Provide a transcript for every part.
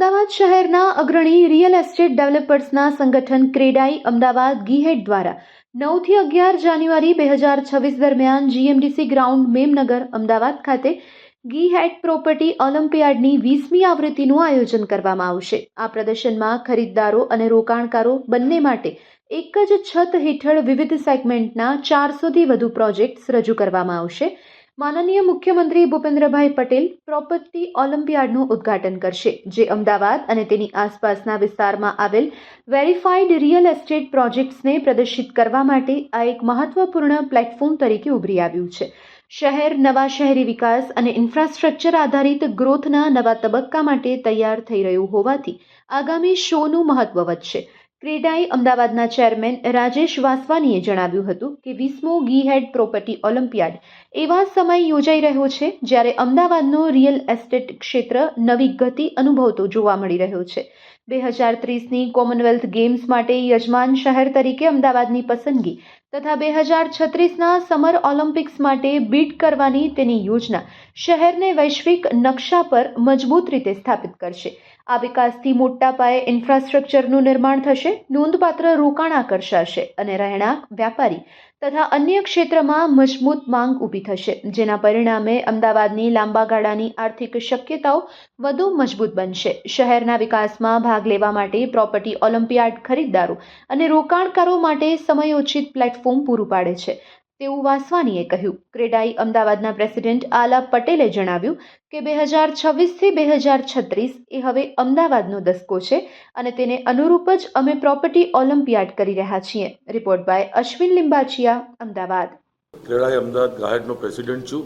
અમદાવાદ શહેરના અગ્રણી real estate ડેવલપર્સના સંગઠન ક્રેડાઈ અમદાવાદ ગીહેડ દ્વારા નવથી અગિયાર જાન્યુઆરી બે હજાર છવ્વીસ દરમિયાન જીએમડીસી ગ્રાઉન્ડ મેમનગર અમદાવાદ ખાતે ગીહેડ પ્રોપર્ટી ઓલિમ્પિયાડની વીસમી આવૃત્તિનું આયોજન કરવામાં આવશે. આ પ્રદર્શનમાં ખરીદદારો અને રોકાણકારો બંને માટે એક જ છત હેઠળ વિવિધ સેગમેન્ટના ચારસોથી વધુ પ્રોજેક્ટ્સ રજૂ કરવામાં આવશે. માનનીય મુખ્યમંત્રી ભૂપેન્દ્રભાઈ પટેલ પ્રોપર્ટી ઓલિમ્પિયાડનું ઉદ્ઘાટન કરશે, જે અમદાવાદ અને તેની આસપાસના વિસ્તારમાં આવેલ વેરીફાઈડ રિયલ એસ્ટેટ પ્રોજેક્ટ્સને પ્રદર્શિત કરવા માટે આ એક મહત્વપૂર્ણ પ્લેટફોર્મ તરીકે ઉભરી આવ્યું છે. શહેર, નવા શહેરી વિકાસ અને ઇન્ફ્રાસ્ટ્રક્ચર આધારિત ગ્રોથના નવા તબક્કા માટે તૈયાર થઈ રહ્યું હોવાથી આગામી શોનું મહત્વ વધશે. ક્રેડાઈ અમદાવાદના ચેરમેન રાજેશ વાસવાનીએ જણાવ્યું હતું કે વીસમો ગીહેડ પ્રોપર્ટી ઓલિમ્પિયાડ એવા સમય યોજાઈ રહ્યો છે જ્યારે અમદાવાદનો રિયલ એસ્ટેટ ક્ષેત્ર નવી ગતિ અનુભવતો જોવા મળી રહ્યો છે. બે હજાર ત્રીસની કોમનવેલ્થ ગેમ્સ માટે યજમાન શહેર તરીકે અમદાવાદની પસંદગી તથા બે હજાર છત્રીસના સમર ઓલિમ્પિક્સ માટે બીટ કરવાની તેની યોજના શહેરને વૈશ્વિક નકશા પર મજબૂત રીતે સ્થાપિત કરશે. આ વિકાસથી મોટા પાયે ઇન્ફ્રાસ્ટ્રક્ચરનું નિર્માણ થશે, નોંધપાત્ર રોકાણ આકર્ષાશે અને રહેણાંક, વ્યાપારી તથા અન્ય ક્ષેત્રમાં મજબૂત માંગ ઊભી થશે, જેના પરિણામે અમદાવાદની લાંબા ગાળાની આર્થિક શક્યતાઓ વધુ મજબૂત બનશે. શહેરના વિકાસમાં ભાગ લેવા માટે પ્રોપર્ટી ઓલિમ્પિયાડ, ખરીદદારો અને રોકાણકારો માટે સમયોચિત પ્લેટફોર્મ પૂરું પાડે છે. તેવું વાસવાનીએ કહ્યું. ક્રેડાઈ અમદાવાદના પ્રેસિડેન્ટ આલા પટેલે જણાવ્યું કે બે હજાર છવ્વીસથી બે હજાર છત્રીસ એ હવે અમદાવાદનો દસકો છે અને તેને અનુરૂપ જ અમે પ્રોપર્ટી ઓલિમ્પિયાડ કરી રહ્યા છીએ. Report by Ashwin Limbachiya, Ahmedabad. CREDAI Ahmedabad ગાયડનો પ્રેસિડેન્ટ છું.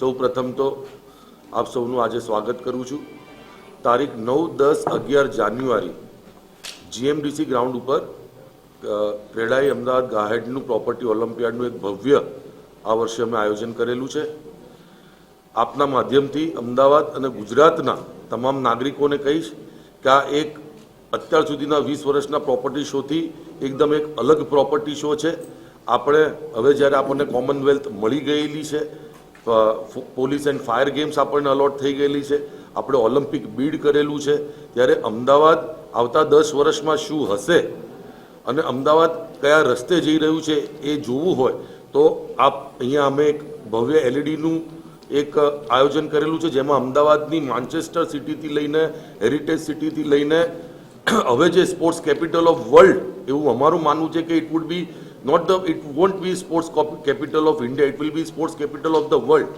સૌ પ્રથમ તો આપ સૌનું આજે સ્વાગત કરું છું. તારીખ નવ દસ અગિયાર જાન્યુઆરી, જીએમડીસી ગ્રાઉન્ડ ઉપર ક્રેડાઈ અમદાવાદ ગાહેડનું પ્રોપર્ટી ઓલિમ્પિયાડનું એક ભવ્ય આ વર્ષે અમે આયોજન કરેલું છે. આપના માધ્યમથી અમદાવાદ અને ગુજરાતના તમામ નાગરિકોને કહીશ કે આ એક અત્યાર સુધીના વીસ વર્ષના પ્રોપર્ટી શોથી એકદમ એક અલગ પ્રોપર્ટી શો છે. આપણે હવે જ્યારે આપણને કોમનવેલ્થ મળી ગયેલી છે પોલીસ એન્ડ ફાયર ગેમ્સ આપણને અલોટ થઈ ગયેલી છે, આપણે ઓલિમ્પિક બીડ કરેલું છે, ત્યારે અમદાવાદ આવતા દસ વર્ષમાં શું હશે અને અમદાવાદ કયા રસ્તે જઈ રહ્યું છે એ જોવું હોય, તો આપ અહીંયા અમે એક ભવ્ય એલઈડીનું એક આયોજન કરેલું છે, જેમાં અમદાવાદની માન્ચેસ્ટર સિટીથી લઈને હેરિટેજ સિટીથી લઈને, હવે જે સ્પોર્ટ્સ કેપિટલ ઓફ વર્લ્ડ એવું અમારું માનવું છે કે it would be not the it won't be sports capital of India it will be sports capital of the world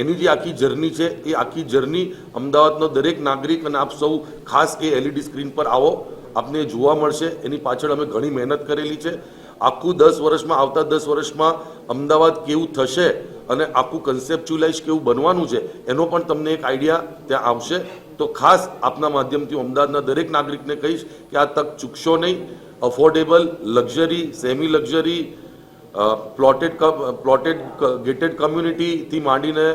એની જે આખી જર્ની છે, એ આખી જર્ની અમદાવાદનો દરેક નાગરિક અને આપ સૌ ખાસ એ એલઈડી સ્ક્રીન પર આવો, આપને જોવા મળશે. એની પાછળ અમે ઘણી મહેનત કરેલી છે. આખું દસ વર્ષમાં, આવતા દસ વર્ષમાં અમદાવાદ કેવું થશે અને આખું કન્સેપ્ચ્યુલાઇઝ કેવું બનવાનું છે, એનો પણ તમને એક આઈડિયા ત્યાં આવશે. તો ખાસ આપના માધ્યમથી અમદાવાદના દરેક નાગરિકને કહીશ કે આ તક ચૂકશો નહીં. Affordable luxury semi luxury plotted plotted gated કમ્યુનિટીથી માંડીને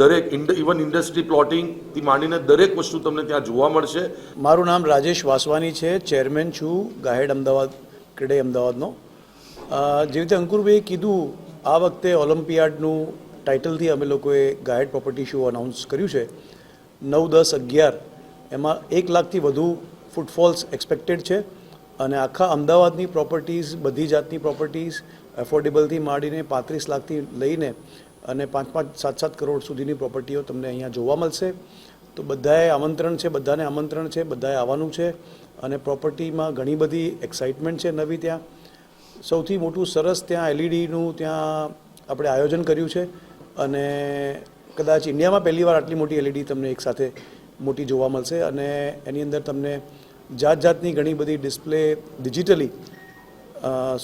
દરેક ઇવન ઇન્ડસ્ટ્રી પ્લોટિંગથી માંડીને દરેક વસ્તુ તમને ત્યાં જોવા મળશે. મારું નામ રાજેશ વાસવાની છે ચેરમેન છું ગાહેડ અમદાવાદ ક્રેડે અમદાવાદનો. જેવી રીતે અંકુરભાઈએ કીધું, આ વખતે ઓલિમ્પિયાડનું ટાઇટલથી અમે લોકોએ ગાહેડ પ્રોપર્ટી શો અનાઉન્સ કર્યું છે. નવ દસ અગિયાર, એમાં એક લાખથી વધુ ફૂટફોલ્સ એક્સપેક્ટેડ છે. અને આખા અમદાવાદની પ્રોપર્ટીઝ બધી જાતની પ્રોપર્ટીઝ એફોર્ડેબલથી માંડીને પાંત્રીસ લાખથી લઈને અને પાંચ પાંચ સાત સાત કરોડ સુધીની પ્રોપર્ટીઓ તમને અહીંયા જોવા મળશે. તો બધાએ આમંત્રણ છે, બધાને આમંત્રણ છે, બધાએ આવવાનું છે અને પ્રોપર્ટીમાં ઘણી બધી એક્સાઇટમેન્ટ છે નવી ત્યાં. સૌથી મોટું સરસ ત્યાં એલઈડીનું ત્યાં આપણે આયોજન કર્યું છે અને કદાચ ઇન્ડિયામાં પહેલીવાર આટલી મોટી એલઈડી તમને એકસાથે મોટી જોવા મળશે અને એની અંદર તમને જાત જાતની ઘણી બધી ડિસ્પ્લે ડિજિટલી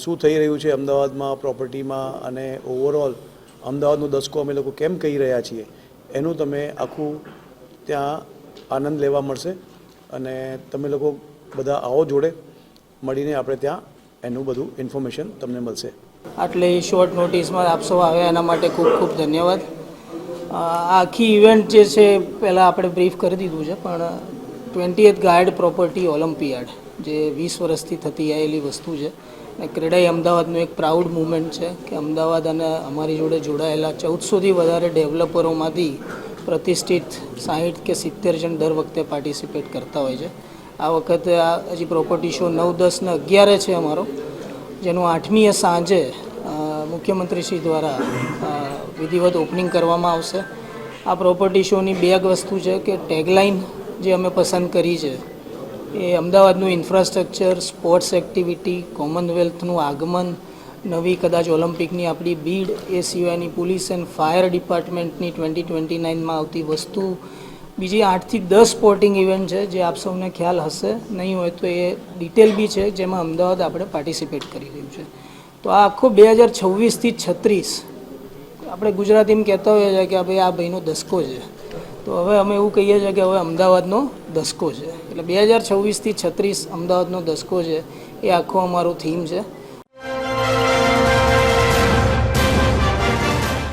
શું થઈ રહ્યું છે અમદાવાદમાં, પ્રોપર્ટીમાં અને ઓવરઓલ અમદાવાદનો દસકો અમે લોકો કેમ કહી રહ્યા છીએ, એનું તમે આખું ત્યાં આનંદ લેવા મળશે અને તમે લોકો બધા આવો જોડે મળીને આપણે ત્યાં એનું બધું ઇન્ફોર્મેશન તમને મળશે. આટલી શોર્ટ નોટિસમાં આપ સૌ આવ્યા, એના માટે ખૂબ ખૂબ ધન્યવાદ. આખી ઇવેન્ટ જે છે, પહેલાં આપણે બ્રીફ કરી દીધું છે, પણ ટ્વેન્ટીએથ ગાર્ડ પ્રોપર્ટી ઓલિમ્પિયાડ, જે વીસ વર્ષથી થતી આવેલી વસ્તુ છે. અને ક્રેડાઈ અમદાવાદનું એક પ્રાઉડ મુમેન્ટ છે કે અમદાવાદ અને અમારી જોડે જોડાયેલા ચૌદસોથી વધારે ડેવલપરોમાંથી પ્રતિષ્ઠિત સાહીઠ કે સિત્તેર જણ દર વખતે પાર્ટિસિપેટ કરતા હોય છે. આ વખતે આ હજી પ્રોપર્ટી શો નવ, દસ ને અગિયારે છે અમારો, જેનું આઠમીએ સાંજે મુખ્યમંત્રીશ્રી દ્વારા વિધિવત ઓપનિંગ કરવામાં આવશે. આ પ્રોપર્ટી શોની બે જ વસ્તુ છે કે ટેગલાઇન જે અમે પસંદ કરી છે, એ અમદાવાદનું ઇન્ફ્રાસ્ટ્રક્ચર સ્પોર્ટ્સ એક્ટિવિટી કોમનવેલ્થનું આગમન, નવી કદાચ ઓલિમ્પિકની આપણી બીડ એ સિવાયની પોલીસ એન્ડ ફાયર ડિપાર્ટમેન્ટની ટ્વેન્ટી ટ્વેન્ટી નાઇનમાં આવતી વસ્તુ. બીજી આઠથી દસ સ્પોર્ટિંગ ઇવેન્ટ છે, જે આપ સૌને ખ્યાલ હશે, નહીં હોય તો એ ડિટેલ બી છે, જેમાં અમદાવાદ આપણે પાર્ટિસિપેટ કરી રહ્યું છે. તો આ આખો બે હજાર છવ્વીસથી છત્રીસ. આપણે ગુજરાતીમાં કહેતા હોઈએ છીએ કે ભાઈ આ ભાઈનો દસકો છે. તો હવે અમે એવું કહીએ છીએ કે હવે અમદાવાદનો દસકો છે. એટલે બે હજાર છવ્વીસથી છત્રીસ અમદાવાદનો દસકો છે. એ આખો અમારો થીમ છે.